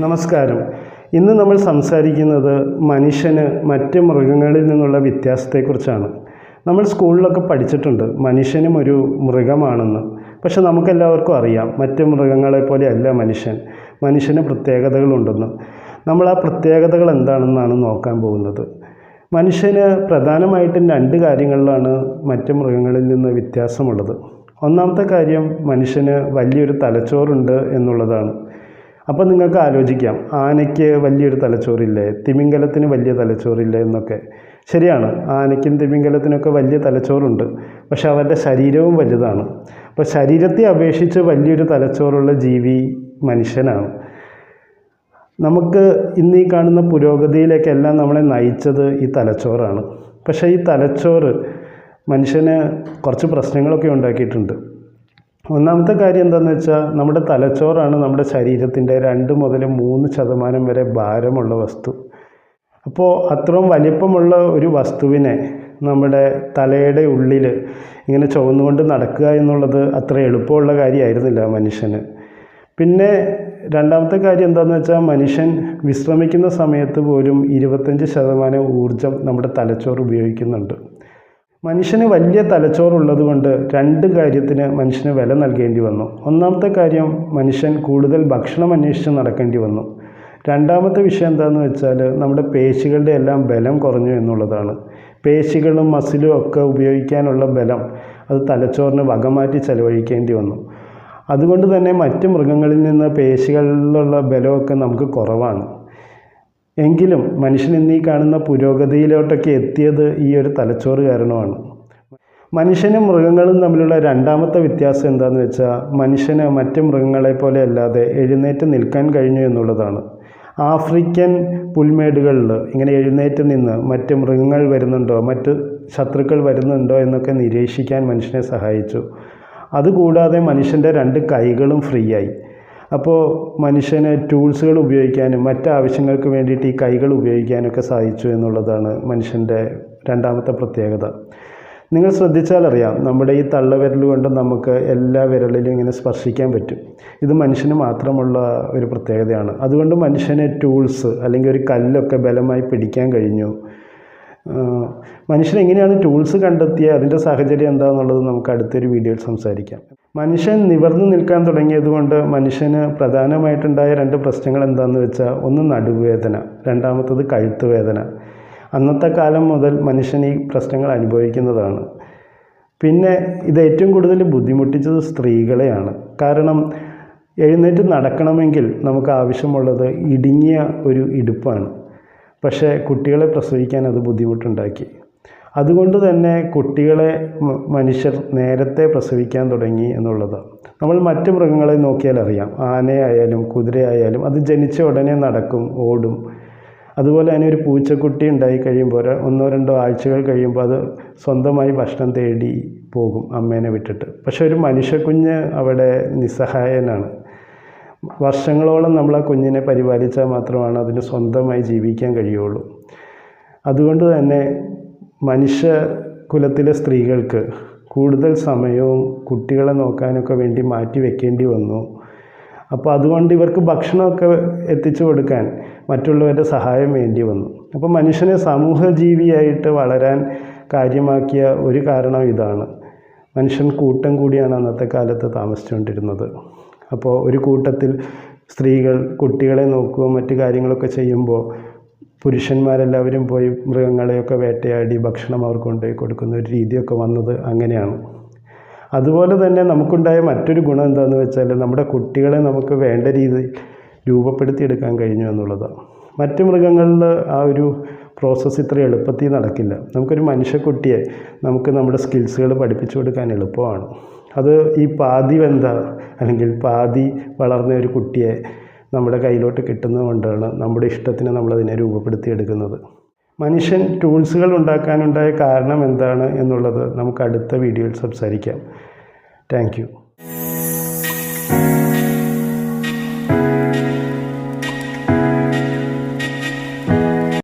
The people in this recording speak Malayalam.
നമസ്കാരം. ഇന്ന് നമ്മൾ സംസാരിക്കുന്നത് മനുഷ്യന് മറ്റ് മൃഗങ്ങളിൽ നിന്നുള്ള വ്യത്യാസത്തെക്കുറിച്ചാണ്. നമ്മൾ സ്കൂളിലൊക്കെ പഠിച്ചിട്ടുണ്ട് മനുഷ്യനും ഒരു മൃഗമാണെന്ന്. പക്ഷെ നമുക്കെല്ലാവർക്കും അറിയാം മറ്റ് മൃഗങ്ങളെ പോലെയല്ല മനുഷ്യൻ. മനുഷ്യന് പ്രത്യേകതകളുണ്ടെന്ന്. നമ്മൾ ആ പ്രത്യേകതകൾ എന്താണെന്നാണ് നോക്കാൻ പോകുന്നത്. മനുഷ്യന് പ്രധാനമായിട്ടും രണ്ട് കാര്യങ്ങളിലാണ് മറ്റ് മൃഗങ്ങളിൽ നിന്ന് വ്യത്യാസമുള്ളത്. ഒന്നാമത്തെ കാര്യം മനുഷ്യന് വലിയൊരു തലച്ചോറുണ്ട് എന്നുള്ളതാണ്. അപ്പോൾ നിങ്ങൾക്ക് ആലോചിക്കാം ആനയ്ക്ക് വലിയൊരു തലച്ചോറില്ലേ തിമിംഗലത്തിന് വലിയ തലച്ചോറില്ലേ എന്നൊക്കെ. ശരിയാണ് ആനയ്ക്കും തിമിംഗലത്തിനൊക്കെ വലിയ തലച്ചോറുണ്ട് പക്ഷെ അവരുടെ ശരീരവും വലുതാണ്. അപ്പോൾ ശരീരത്തെ അപേക്ഷിച്ച് വലിയൊരു തലച്ചോറുള്ള ജീവി മനുഷ്യനാണ്. നമുക്ക് ഇന്ന് ഈ കാണുന്ന പുരോഗതിയിലേക്കെല്ലാം നമ്മളെ നയിച്ചത് ഈ തലച്ചോറാണ്. പക്ഷേ ഈ തലച്ചോറ് മനുഷ്യന് കുറച്ച് പ്രശ്നങ്ങളൊക്കെ ഉണ്ടാക്കിയിട്ടുണ്ട്. ഒന്നാമത്തെ കാര്യം എന്താണെന്ന് വെച്ചാൽ നമ്മുടെ തലച്ചോറാണ് നമ്മുടെ ശരീരത്തിന്റെ രണ്ട് മുതൽ മൂന്ന് ശതമാനം വരെ ഭാരമുള്ള വസ്തു. അപ്പോൾ അത്രയും വലിപ്പമുള്ള ഒരു വസ്തുവിനെ നമ്മുടെ തലയുടെ ഉള്ളിൽ ഇങ്ങനെ ചുവന്നുകൊണ്ട് നടക്കുക എന്നുള്ളത് അത്ര എളുപ്പമുള്ള കാര്യമായിരുന്നില്ല മനുഷ്യന്. പിന്നെ രണ്ടാമത്തെ കാര്യം എന്താണെന്ന് വെച്ചാൽ മനുഷ്യൻ വിശ്രമിക്കുന്ന സമയത്ത് പോലും ഇരുപത്തഞ്ച് ശതമാനം ഊർജം നമ്മുടെ തലച്ചോറ് ഉപയോഗിക്കുന്നുണ്ട്. മനുഷ്യന് വലിയ തലച്ചോറുള്ളത് കൊണ്ട് രണ്ട് കാര്യത്തിന് മനുഷ്യന് വില നൽകേണ്ടി വന്നു. ഒന്നാമത്തെ കാര്യം മനുഷ്യൻ കൂടുതൽ ഭക്ഷണം അന്വേഷിച്ച് നടക്കേണ്ടി വന്നു. രണ്ടാമത്തെ വിഷയം എന്താണെന്ന് വെച്ചാൽ നമ്മുടെ പേശികളുടെ എല്ലാം ബലം കുറഞ്ഞു എന്നുള്ളതാണ്. പേശികളും മസിലും ഒക്കെ ഉപയോഗിക്കാനുള്ള ബലം അത് തലച്ചോറിന് വകമാറ്റി ചെലവഴിക്കേണ്ടി വന്നു. അതുകൊണ്ട് തന്നെ മറ്റ് മൃഗങ്ങളിൽ നിന്ന് പേശികളിലുള്ള ബലമൊക്കെ നമുക്ക് കുറവാണ്. എങ്കിലും മനുഷ്യൻ ഇന്നീ കാണുന്ന പുരോഗതിയിലോട്ടൊക്കെ എത്തിയത് ഈ ഒരു തലച്ചോറ് കാരണമാണ്. മനുഷ്യനും മൃഗങ്ങളും തമ്മിലുള്ള രണ്ടാമത്തെ വ്യത്യാസം എന്താണെന്ന് വെച്ചാൽ മനുഷ്യന് മറ്റ് മൃഗങ്ങളെ പോലെ അല്ലാതെ എഴുന്നേറ്റ് നിൽക്കാൻ കഴിഞ്ഞു എന്നുള്ളതാണ്. ആഫ്രിക്കൻ പുൽമേടുകളിൽ ഇങ്ങനെ എഴുന്നേറ്റ് നിന്ന് മറ്റ് മൃഗങ്ങൾ വരുന്നുണ്ടോ മറ്റ് ശത്രുക്കൾ വരുന്നുണ്ടോ എന്നൊക്കെ നിരീക്ഷിക്കാൻ മനുഷ്യനെ സഹായിച്ചു. അതുകൂടാതെ മനുഷ്യന്റെ രണ്ട് കൈകളും ഫ്രീ ആയി അപ്പോൾ മനുഷ്യന് ടൂൾസുകൾ ഉപയോഗിക്കാനും മറ്റ് ആവശ്യങ്ങൾക്ക് വേണ്ടിയിട്ട് ഈ കൈകൾ ഉപയോഗിക്കാനൊക്കെ സാധിച്ചു എന്നുള്ളതാണ് മനുഷ്യന്റെ രണ്ടാമത്തെ പ്രത്യേകത. നിങ്ങൾ ശ്രദ്ധിച്ചാലറിയാം നമ്മുടെ ഈ തള്ളവിരൽ കൊണ്ട് നമുക്ക് എല്ലാ വിരലിലും ഇങ്ങനെ സ്പർശിക്കാൻ പറ്റും. ഇത് മനുഷ്യന് മാത്രമുള്ള ഒരു പ്രത്യേകതയാണ്. അതുകൊണ്ട് മനുഷ്യന് ടൂൾസ് അല്ലെങ്കിൽ ഒരു കല്ലൊക്കെ ബലമായി പിടിക്കാൻ കഴിഞ്ഞു. മനുഷ്യൻ എങ്ങനെയാണ് ടൂൾസ് കണ്ടെത്തിയ അതിന്റെ സാഹചര്യം എന്താണെന്നുള്ളത് നമുക്ക് അടുത്തൊരു വീഡിയോയിൽ സംസാരിക്കാം. മനുഷ്യൻ നിവർന്നു നിൽക്കാൻ തുടങ്ങിയതുകൊണ്ട് മനുഷ്യന് പ്രധാനമായിട്ടുണ്ടായ രണ്ട് പ്രശ്നങ്ങൾ എന്താണെന്ന് വെച്ചാൽ ഒന്ന് നടുവേദന രണ്ടാമത്തത് കഴുത്ത് വേദന അന്നത്തെ കാലം മുതൽ മനുഷ്യൻ ഈ പ്രശ്നങ്ങൾ അനുഭവിക്കുന്നതാണ്. പിന്നെ ഇത് ഏറ്റവും കൂടുതൽ ബുദ്ധിമുട്ടിച്ചത് സ്ത്രീകളെയാണ്. കാരണം എഴുന്നേറ്റ് നടക്കണമെങ്കിൽ നമുക്ക് ആവശ്യമുള്ളത് ഇടുങ്ങിയ ഒരു ഇടുപ്പാണ്. പക്ഷേ കുട്ടികളെ പ്രസവിക്കാൻ അത് ബുദ്ധിമുട്ടുണ്ടാക്കി. അതുകൊണ്ട് തന്നെ കുട്ടികളെ മനുഷ്യർ നേരത്തെ പ്രസവിക്കാൻ തുടങ്ങി എന്നുള്ളത്. നമ്മൾ മറ്റ് മൃഗങ്ങളെ നോക്കിയാൽ അറിയാം. ആനയായാലും കുതിരയായാലും അത് ജനിച്ച ഉടനെ നടക്കും ഓടും. അതുപോലെ തന്നെ ഒരു പൂച്ചക്കുട്ടി ഉണ്ടായി കഴിയുമ്പോൾ ഒന്നോ രണ്ടോ ആഴ്ചകൾ കഴിയുമ്പോൾ അത് സ്വന്തമായി ഭക്ഷണം തേടി പോകും അമ്മേനെ വിട്ടിട്ട്. പക്ഷെ ഒരു മനുഷ്യക്കുഞ്ഞ് അവിടെ നിസ്സഹായനാണ്. വർഷങ്ങളോളം നമ്മൾ ആ കുഞ്ഞിനെ പരിപാലിച്ചാൽ മാത്രമാണ് അതിന് സ്വന്തമായി ജീവിക്കാൻ കഴിയുള്ളൂ. അതുകൊണ്ട് തന്നെ മനുഷ്യ കുലത്തിലെ സ്ത്രീകൾക്ക് കൂടുതൽ സമയവും കുട്ടികളെ നോക്കാനൊക്കെ വേണ്ടി മാറ്റി വെക്കേണ്ടി വന്നു. അപ്പോൾ അതുകൊണ്ട് ഇവർക്ക് ഭക്ഷണമൊക്കെ എത്തിച്ചു കൊടുക്കാൻ മറ്റുള്ളവരുടെ സഹായം വേണ്ടി വന്നു. അപ്പോൾ മനുഷ്യനെ സമൂഹജീവിയായിട്ട് വളരാൻ കാര്യമാക്കിയ ഒരു കാരണം ഇതാണ്. മനുഷ്യൻ കൂട്ടം കൂടിയാണ് അന്നത്തെ കാലത്ത് താമസിച്ചുകൊണ്ടിരുന്നത്. അപ്പോൾ ഒരു കൂട്ടത്തിൽ സ്ത്രീകൾ കുട്ടികളെ നോക്കുകയും മറ്റു കാര്യങ്ങളൊക്കെ ചെയ്യുമ്പോൾ പുരുഷന്മാരെല്ലാവരും പോയി മൃഗങ്ങളെയൊക്കെ വേട്ടയാടി ഭക്ഷണം അവർക്ക് കൊണ്ടുപോയി കൊടുക്കുന്ന ഒരു രീതിയൊക്കെ വന്നത് അങ്ങനെയാണ്. അതുപോലെ തന്നെ നമുക്കുണ്ടായ മറ്റൊരു ഗുണം എന്താണെന്ന് വെച്ചാൽ നമ്മുടെ കുട്ടികളെ നമുക്ക് വേണ്ട രീതിയിൽ രൂപപ്പെടുത്തിയെടുക്കാൻ കഴിഞ്ഞു എന്നുള്ളതാണ് മറ്റ് മൃഗങ്ങളിൽ ആ ഒരു പ്രോസസ്സ് ഇത്ര എളുപ്പത്തിൽ നടക്കില്ല. നമുക്കൊരു മനുഷ്യക്കുട്ടിയെ നമുക്ക് നമ്മുടെ സ്കിൽസുകൾ പഠിപ്പിച്ചു കൊടുക്കാൻ എളുപ്പമാണ്. അത് ഈ പാതി വെന്ത അല്ലെങ്കിൽ പാതി വളർന്ന ഒരു കുട്ടിയെ നമ്മുടെ കയ്യിലോട്ട് കിട്ടുന്നത് കൊണ്ടാണ് നമ്മുടെ ഇഷ്ടത്തിന് നമ്മളതിനെ രൂപപ്പെടുത്തിയെടുക്കുന്നത്. മനുഷ്യൻ ടൂൾസുകൾ ഉണ്ടാക്കാനുണ്ടായ കാരണം എന്താണ് എന്നുള്ളത് നമുക്ക് അടുത്ത വീഡിയോയിൽ സംസാരിക്കാം. താങ്ക്